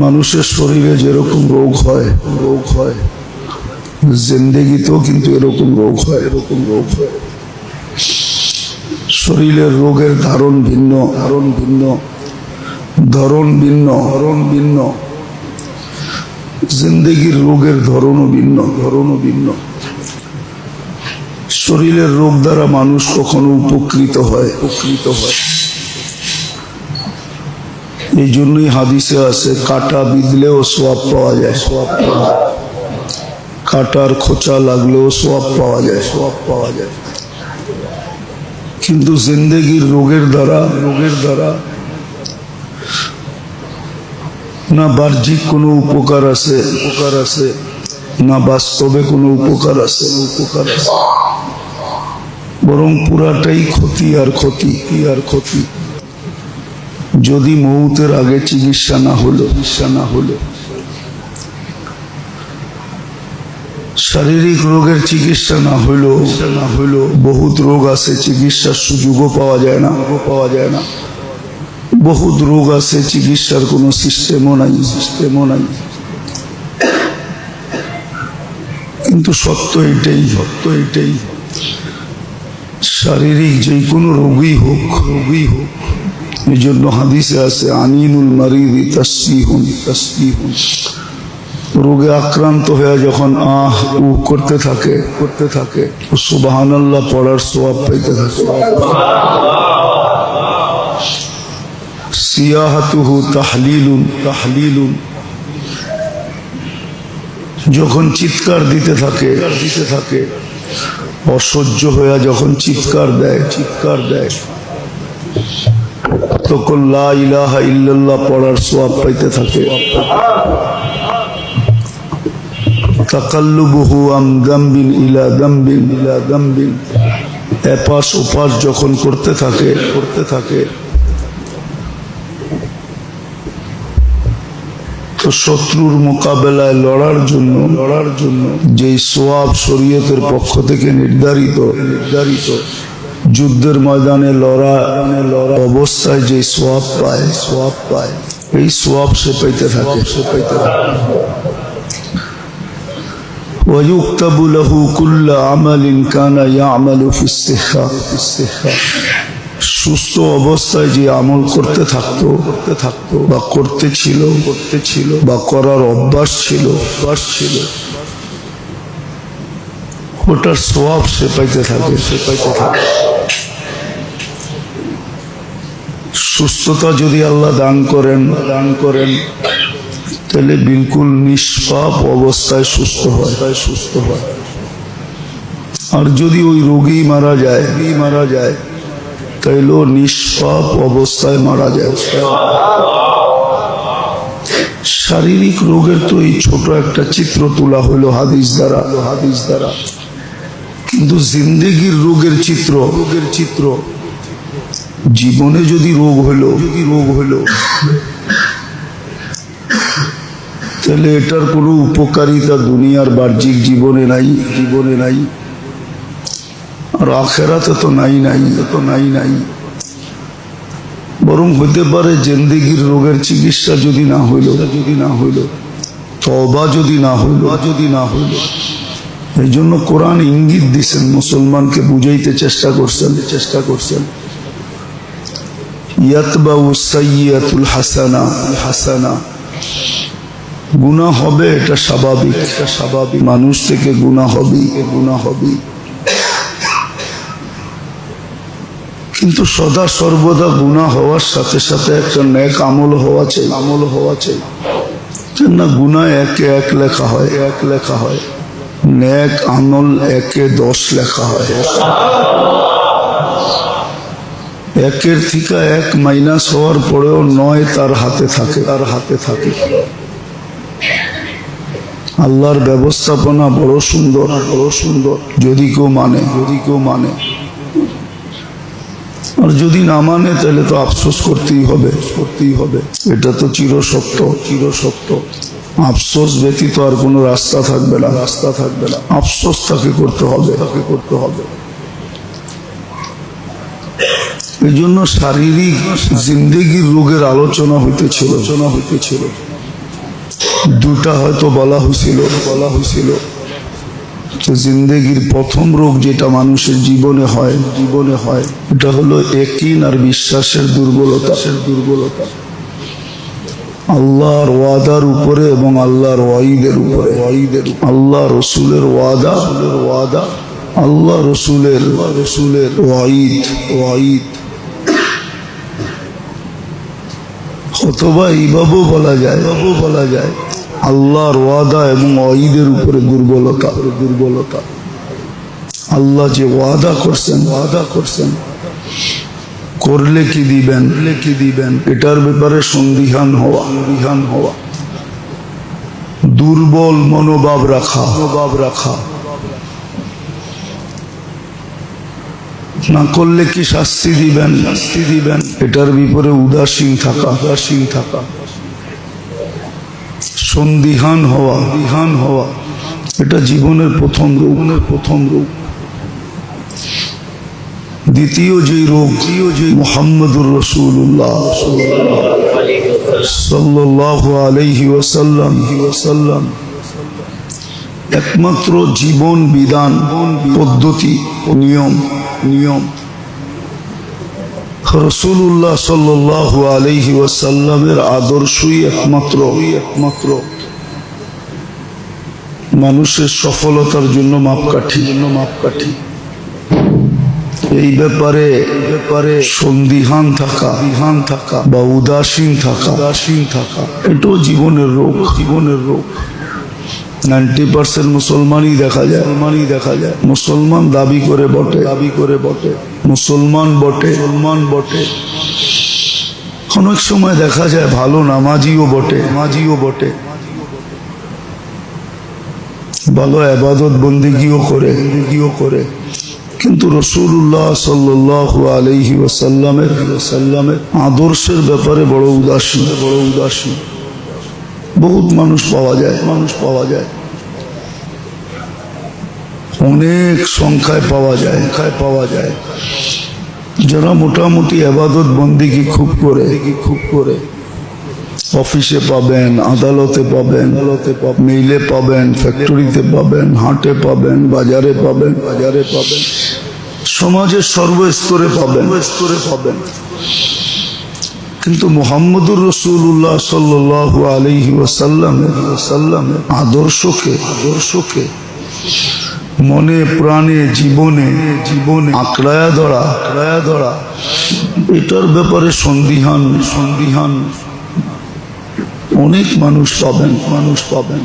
মানুষের শরীরে যেরকম রোগ হয় রোগ হয়। জিন্দেগিতেও কিন্তু এরকম রোগ হয়। এরকম রোগ হয়। শরীরের রোগের ধারণ ভিন্ন ধারণ ভিন্ন, ধরন ভিন্ন ধরন ভিন্ন। জিন্দেগির রোগের ধরনও ভিন্ন ধরনও ভিন্ন। শরীরের রোগ দ্বারা মানুষ কখনো উপকৃত হয় উপকৃত হয়। এই জন্যই হাদিসে আছে, কাটা বিঁধলেও সোয়াব পাওয়া যায়। সোয়াব পাওয়া যায় কাটার খোঁচা লাগলেও সোয়াব পাওয়া যায়। সোয়াব পাওয়া যায় কিন্তু জিন্দেগির রোগের দ্বারা রোগের দ্বারা না বাহ্যিক কোনো উপকার আছে উপকার আছে, না বাস্তবে কোনো উপকার আছে। উপকার আছে বরং পুরাটাই ক্ষতি আর ক্ষতি আর ক্ষতি। যদি মৌতের আগে চিকিৎসা না হলো, চিকিৎসা না হলো। শারীরিক রোগের চিকিৎসা না হইল না হইল বহুত রোগ আছে, চিকিৎসার সুযোগও পাওয়া যায় না। পাওয়া যায় না। বহুত রোগ আছে, চিকিৎসার কোনো সিস্টেমও নাই। সিস্টেমও নাই। কিন্তু সত্য এটাই সত্য এটাই। শারীরিক যে কোনো রোগই হোক রোগই হোক। এই জন্য হাদিসে আছে মারিদি রোগে আক্রান্ত হয়ে যখন আহ, উ করতে থাকে করতে থাকে সুবাহান আল্লাহ পড়ার সোয়াব পাইতে থাকে। সিয়াহাতুহু তাহলিলুন তাহলিলুন। যখন চিৎকার দিতে থাকে দিতে থাকে, অসহ্য হয়ে যখন চিৎকার দেয় চিৎকার দেয়। তখন ইল্লাল্লাহ পড়ার সোয়াব পাইতে থাকে। আম দাম্বিন ইলা দাম্বিন ইলা দাম্বিন। এপাশ ওপাশ যখন করতে থাকে করতে থাকে। তো শত্রুর মোকাবেলায় লড়ার জন্য লড়ার জন্য যেই সোয়াব শরীয়তের পক্ষ থেকে নির্ধারিত নির্ধারিত যুদ্ধের ময়দানে লড়া লড়া অবস্থায় যে সোয়াব পায় সোয়াব পায় এই সোয়াব সে পাইতে থাকে সে পাইতে থাকে ويكتب له كل عمل كان يعمل في الصحة في الصحة সুস্থ অবস্থায় যে আমল করতে থাকতো করতে থাকতো বা করতে ছিল করতে ছিল বা করার অভ্যাস ছিল অভ্যাস ছিল ওটার সব সে পাইতে থাকে। সে পাইতে থাকে। সুস্থতা যদি আল্লাহ দান করেন দান করেন তাহলে বিলকুল নিষ্পাপ অবস্থায় সুস্থ হয়। তাই সুস্থ হয়। আর যদি ওই রোগী মারা যায় মারা যায় তাইলেও নিষ্পাপ অবস্থায় মারা যায়। শারীরিক রোগের তো এই ছোট একটা চিত্র তোলা হলো হাদিস দ্বারা। হাদিস দ্বারা। কিন্তু জিন্দেগির রোগের চিত্র রোগের চিত্র। জীবনে যদি রোগ হলো, যদি রোগ হলো, তাহলে এটার কোনো উপকারিতা দুনিয়ার বাহ্যিক জীবনে নাই জীবনে নাই। আর আখেরাতে তো নাই নাই, তো নাই নাই। বরং হতে পারে জেন্দিগির রোগের চিকিৎসা যদি না হইল যদি না হইল তবা যদি না হইল যদি না হইল এই জন্য কোরআন ইঙ্গিত দিছেন মুসলমানকে বুঝাইতে চেষ্টা করছেন। চেষ্টা করছেন। ইয়াতবাউ হাসানা। হাসানা। গুণা হবে এটা স্বাভাবিক। এটা স্বাভাবিক। মানুষ থেকে গুণা হবে। গুণা হবে। কিন্তু সদা সর্বদা গুণা হওয়ার সাথে সাথে একটা ন্যাক আমল হওয়া চাই। আমল হওয়া চাই। না গুণা একে এক লেখা হয়। এক লেখা হয়। ন্যাক আমল একে দশ লেখা হয়। একের থেকে এক মাইনাস হওয়ার পরেও নয় তার হাতে থাকে। তার হাতে থাকে। আল্লাহর ব্যবস্থাপনা বড় সুন্দর। বড় সুন্দর। যদি কেউ মানে যদি কেউ মানে। আর যদি না মানে তাহলে তো আফসোস করতেই হবে। করতেই হবে। এটা তো চিরসত্য। চিরসত্য। আফসোস ব্যতীত আর কোনো রাস্তা থাকবে না। রাস্তা থাকবে না। আফসোস তাকে করতে হবে। তাকে করতে হবে। এই জন্য শারীরিক জিন্দেগির রোগের আলোচনা হইতেছিল। আলোচনা হইতেছিল। দুটা হয়তো বলা হয়েছিল বলা হয়েছিল যে জিন্দগির প্রথম রোগ যেটা মানুষের জীবনে হয় জীবনে হয়, এটা হলো একিন আর বিশ্বাসের দুর্বলতা দুর্বলতা। আল্লাহর ওয়াদার উপরে এবং আল্লাহর ওয়াইদের উপরে। ওয়াইদের আল্লাহ রসুলের ওয়াদা ওয়াদা আল্লাহ রসুলের রসুলের ওয়াইদ ওয়াইদ অথবা এইভাবেও বলা যায় এভাবেও বলা যায়, আল্লাহর ওয়াদা এবং ওয়াইদের উপরে দুর্বলতা দুর্বলতা। আল্লাহ যে ওয়াদা করছেন ওয়াদা করছেন। করলে কি দিবেন? কি দিবেন? এটার ব্যাপারে সন্দিহান হওয়া। সন্দিহান হওয়া। দুর্বল মনোভাব রাখা। মনোভাব রাখা। না করলে কি শাস্তি দিবেন? শাস্তি দিবেন। এটার বিপরে উদাসীন থাকা। উদাসীন থাকা। সন্দিহান হওয়া। দিহান হওয়া। এটা জীবনের প্রথম রোগনের প্রথম রোগ দ্বিতীয় যে রোগ মোহাম্মদুর রসুল্লাহ সাল্লাহ একমাত্র জীবন বিধান পদ্ধতি নিয়ম। নিয়ম। রসুল্লাহ সাল্লাহ আলহি ওয়াসাল্লামের আদর্শই একমাত্র। একমাত্র। মানুষের সফলতার জন্য মাপকাঠি। জন্য মাপকাঠি। এই ব্যাপারে ব্যাপারে সন্দিহান থাকা বিহান থাকা বা উদাসীন থাকা উদাসীন থাকা এটাও জীবনের রোগ। জীবনের রোগ নাইনটি পার্সেন্ট মুসলমানই দেখা যায়। মুসলমানই দেখা যায় মুসলমান দাবি করে বটে। দাবি করে বটে মুসলমান বটে। মুসলমান বটে অনেক সময় দেখা যায় ভালো নামাজিও বটে। নামাজিও বটে ভালো আবাদত বন্দিগিও করে বন্দিগিও করে। কিন্তু রসুল্লাহ সাল্লাহ আলহি ওয়াসাল্লামের সাল্লামের আদর্শের ব্যাপারে বড় উদাসীন। বড় উদাসীন। বহুত মানুষ পাওয়া যায়, মানুষ পাওয়া যায়। অনেক সংখ্যায় পাওয়া যায়, সংখ্যায় পাওয়া যায়। যারা মোটামুটি আবাদত বন্দিকে খুব করে খুব করে। অফিসে পাবেন, আদালতে পাবেন মেইলে পাবেন, ফ্যাক্টরিতে পাবেন, হাটে পাবেন, বাজারে পাবেন বাজারে পাবেন সমাজের সর্বস্তরে পাবেন। স্তরে পাবেন কিন্তু মোহাম্মদুর রসুল্লাহ সাল্লাহ আলহি ওয়াসাল্লামের আদর্শকে আদর্শকে মনে, প্রাণে, জীবনে জীবনে আঁকড়ায়া ধরা আঁকড়ায়া ধরা, এটার ব্যাপারে সন্দিহান সন্দিহান। অনেক মানুষ পাবেন মানুষ পাবেন।